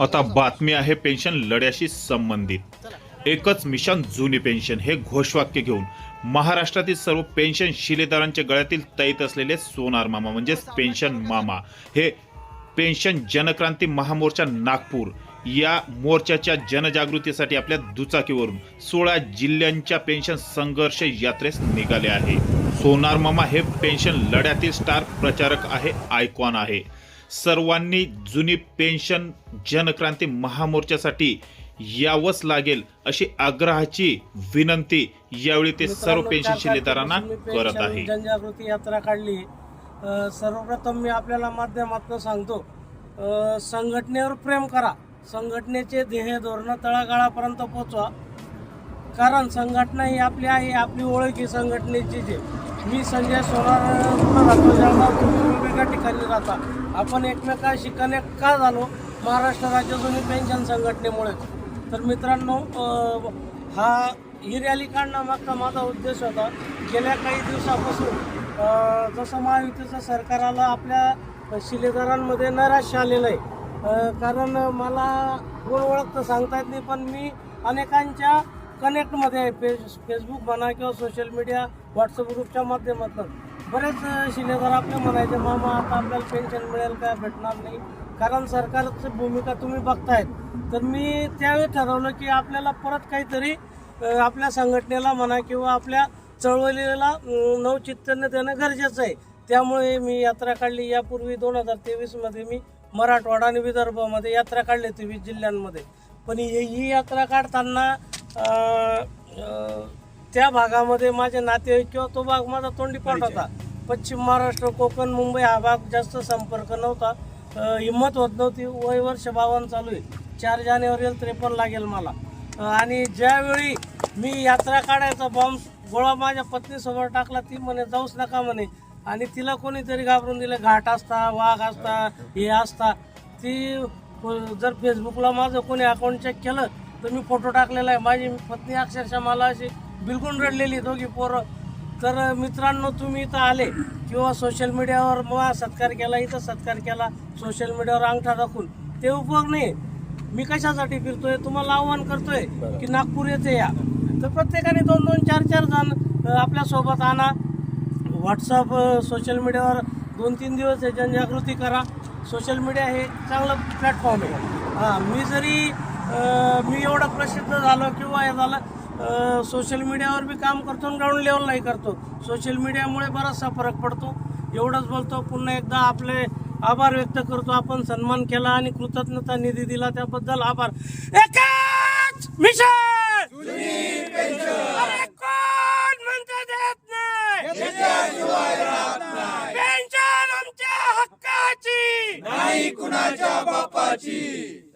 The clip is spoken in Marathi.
आता बातमी आहे पेन्शन लढ्याशी संबंधित. एकच मिशन जुनी पेन्शन हे घोषवाक्य घेऊन. महाराष्ट्रातील सर्व पेन्शन शिलेदारांच्या गळ्यातील तैत असलेले सोनार मामा म्हणजेच पेन्शन मामा हे पेन्शन जनक्रांती महामोर्चा नागपूर या मोर्चाच्या जनजागृतीसाठी आपल्या दुचाकीवरून सोळा जिल्ह्यांच्या पेन्शन संघर्ष यात्रेस निघाले आहे. सोनार मामा हे पेन्शन लढ्यातील स्टार प्रचारक आहे आयकॉन आहे. सर्वांनी जुनी पेन्शन जनक्रांती महामोर्चासाठी यावंच लागेल अशी आग्रहाची विनंती यावेळी ते सर्व पेन्शन शिलेदारांना करत आहे. जनजागृती यात्रा काढली. सर्वप्रथम मी आपल्याला माध्यमातून सांगतो संघटनेवर प्रेम करा. संघटनेचे ध्येय धोरणं तळागाळापर्यंत पोचवा. कारण संघटना ही आपली आहे आपली ओळख ही संघटनेची जे. मी संजय सोनार राहतो जळगाव वेगवेगळ्या ठिकाणी राहता. आपण एकमेकाशी कनेक्ट का झालो? महाराष्ट्र राज्य जुनी पेन्शन संघटनेमुळे. तर मित्रांनो हा ही रॅली काढण्यामागचा माझा उद्देश होता. गेल्या काही दिवसापासून जसं महायुतीचं सरकार आलं आपल्या शिलेदारांमध्ये नैराश्य आलेलं आहे. कारण मला कोण ओळख तर सांगता येत नाही पण मी अनेकांच्या कनेक्टमध्ये आहे. फेस फेसबुक म्हणा किंवा सोशल मीडिया व्हॉट्सअप ग्रुपच्या माध्यमातून. बरेच शिलेदार आपले म्हणायचे मामा आता आपल्याला पेन्शन मिळेल का? भेटणार नाही. कारण सरकारची भूमिका तुम्ही बघतायत. तर मी त्यावेळी ठरवलं की आपल्याला परत काहीतरी आपल्या संघटनेला म्हणा किंवा आपल्या चळवळीला नवचित्तन्य देणं गरजेचं आहे. त्यामुळे मी यात्रा काढली. यापूर्वी दोन हजार तेवीसमध्ये मी मराठवाडा आणि विदर्भामध्ये यात्रा काढली तेवीस जिल्ह्यांमध्ये. पण ही ही यात्रा काढताना त्या भागामध्ये माझे नातेवाईक किंवा तो भाग माझा तोंडीपाठ होता. पश्चिम महाराष्ट्र कोकण मुंबई हा भाग जास्त संपर्क नव्हता. हिंमत होत नव्हती. वय वर्ष बावन्न चालू आहे. चार जानेवारीला त्रेपन्न लागेल मला. आणि ज्यावेळी मी यात्रा काढायचा बॉम्ब गोळा माझ्या पत्नीसमोर टाकला ती म्हणे जाऊच नका म्हणे. आणि तिला कोणीतरी घाबरून दिलं. घाट असता वाघ असता हे असता. ती जर फेसबुकला माझं कोणी अकाउंट चेक केलं तर मी फोटो टाकलेला आहे. माझी पत्नी अक्षरशः मला अशी बिलकुल रडलेली दोघी पोरं. तर मित्रांनो तुम्ही इथं आले किंवा सोशल मीडियावर मला सत्कार केला इथं सत्कार केला सोशल मीडियावर अंगठा दाखवून. ते उपयोग नाही. मी कशासाठी फिरतोय तुम्हाला आव्हान करतोय की नागपूर येथे या. तर प्रत्येकाने दोन दोन चार चार जण आपल्यासोबत आणा. व्हॉट्सअप सोशल मीडियावर दोन तीन दिवस हे जनजागृती करा. सोशल मीडिया हे चांगलं प्लॅटफॉर्म आहे. हां मी जरी मी एवढं प्रसिद्ध झालो किंवा हे झालं सोशल मीडियावर बी काम करतो आणि ग्राउंड लेवललाही करतो. सोशल मीडियामुळे बराचसा फरक पडतो. एवढंच बोलतो पुन्हा एकदा आपले आभार व्यक्त करतो. आपण सन्मान केला आणि कृतज्ञता निधी दिला त्याबद्दल आभार. एकच मिशन! देत पेन्शन आमच्या हक्काची. नाही कुणाच्या बापाची.